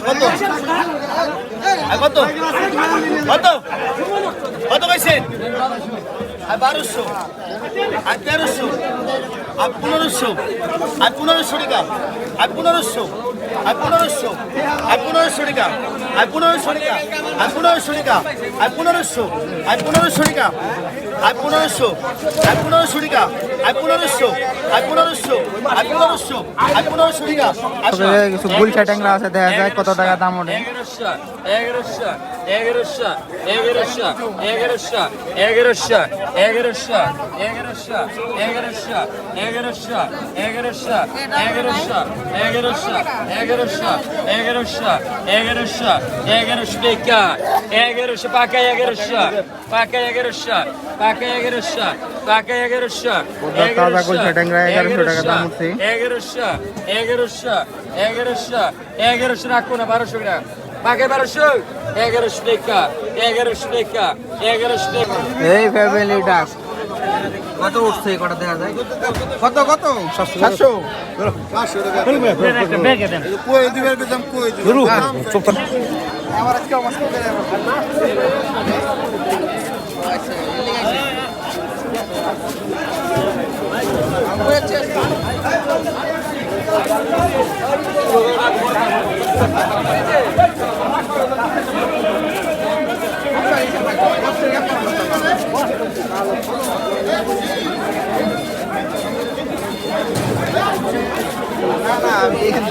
কত? কত? কত? কত কইছেন? আর বারোশো। আর তেরোশো। আর পনেরোশো। আর পনেরোশো টাকা। আর পনেরোশো। আর পনেরোশো আর পনেরোশো টাকা আর পনেরোশো টাকা আর পনেরোশো টাকা আর পনেরোশো আর পনেরোশো টাকা আর পনেরোশো আর পনেরোশো টাকা আর পনেরোশো আর পনেরোশো আর পনেরোশো আর পনেরোশো টাকা কিছু ট্যাংরা আছে দেখা যায় কত টাকা দাম ওঠে এগারোশো এগারোশো এগারোশো এগারোশো এগারোশো এগারোশো এগারোশো এগারোশো এগারোশো এগারোশো এগারোশো এগারোশো এগারোশো এগারোশো এগারোশো এগারোশো এগারোশো টাকা এগারোশো পাকা এগারোশো পাকা এগারোশো পাকা এগারোশো পাকা এগারোশো এগারোশো এগারোশো এগারোশো এগারোশো রাখব না বারোশো গ্রাম। এই ফ্যামিলি ডাক কত উঠছে কটা দেখা যায়? কত কত? সাতশো। আমার আজকে অবস্থা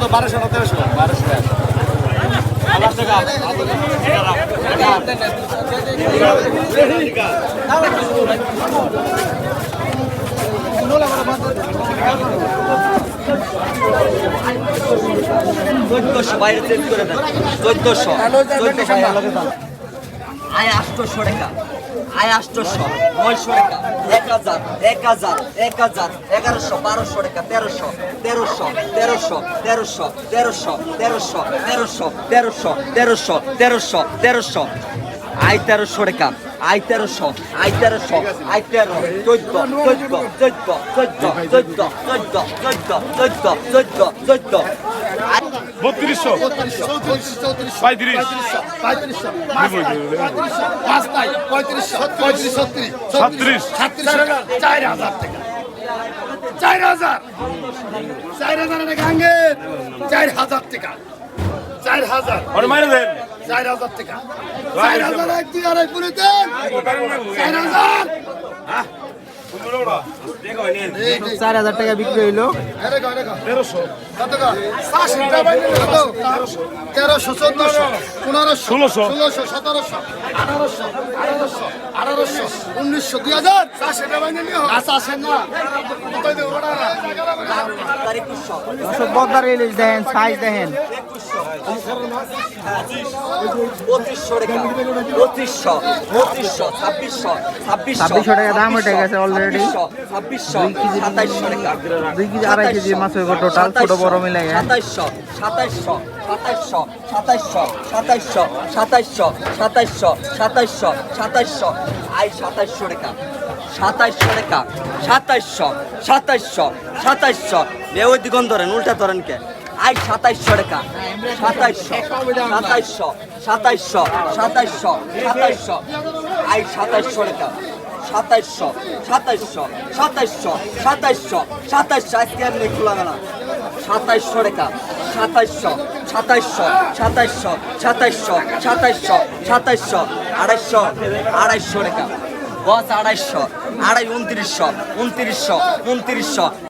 কত বারোশো না তেরোশো? বারোশো চোদ্দশো, বাইরে চেঞ্জ করে দেন। চোদ্দশো চোদ্দশো আয় আটশোশো টাকা। আয় আটশোশো নয়শো এক হাজার এক হাজার এক হাজার এগারোশো বারোশো টাকা তেরোশো তেরোশো তেরোশো তেরোশো তেরোশো তেরোশো তেরোশো তেরোশো তেরোশো তেরোশো তেরোশো আই তেরোশো টাকা আই তেরোশো আই তেরোশো আই তেরো চোদ্দ চোদ্দ চোদ্দ চোদ্দ চোদ্দ চোদ্দ চোদ্দ চোদ্দ চোদ্দ চোদ্দ বত্রিশশো পঁয়ত্রিশ চার হাজার টাকা চার হাজার চার হাজার চার হাজার টাকা চার হাজার দেন চার হাজার টাকা চার হাজার এক দুই আড়াই পুরে দেন চার হাজার চার হাজার টাকা বিক্রি হইল। তেরোশো। চোদ্দশো পনেরোশো ষোলোশো। ষোলোশো সতেরোশো আঠারোশো আঠারোশো আঠারোশো উনিশশো দুই হাজার। আচ্ছা সব বদার ইলিশ দেখেন সাইজ দেখেন। পঁচিশশো টাকা। পঁচিশশো পঁচিশশো ছাব্বিশশো ছাব্বিশশো 2600 টাকা দাম উঠে গেছে already। ছাব্বিশশো সাতাইশশো টাকা। দুই কেজি আড়াই কেজি মাছ হইব টোটাল ছোট বড় মিলে সাতাইশশো সাতাইশশো সাতাইশশো সাতাইশশো সাতাইশশো সাতাইশশো সাতাইশশো সাতাইশশো সাতাইশশো। আই সাতাইশশো টাকা। সাতাইশশো টাকা। সাতাইশশো সাতাইশশো সাতাইশশো। এ দিগন ধরেন উল্টা ধরেন কে? আই সাতাইশশো টাকা সাতাইশশো সাতাইশশো সাতাইশশো সাতাইশশো সাতাইশশো আই সাতাইশশো টাকা সাতাইশশো সাতাইশশো সাতাইশশো সাতাইশশো সাতাইশশো আজকে এমনি খোলা মেলা সাতাইশশো টাকা সাতাইশশো সাতাইশশো সাতাইশশো সাতাইশশো সাতাইশশো সাতাইশশো আড়াইশো আড়াইশো টাকা বস আড়াইশো আড়াই উনত্রিশশো উনত্রিশশো উনত্রিশশো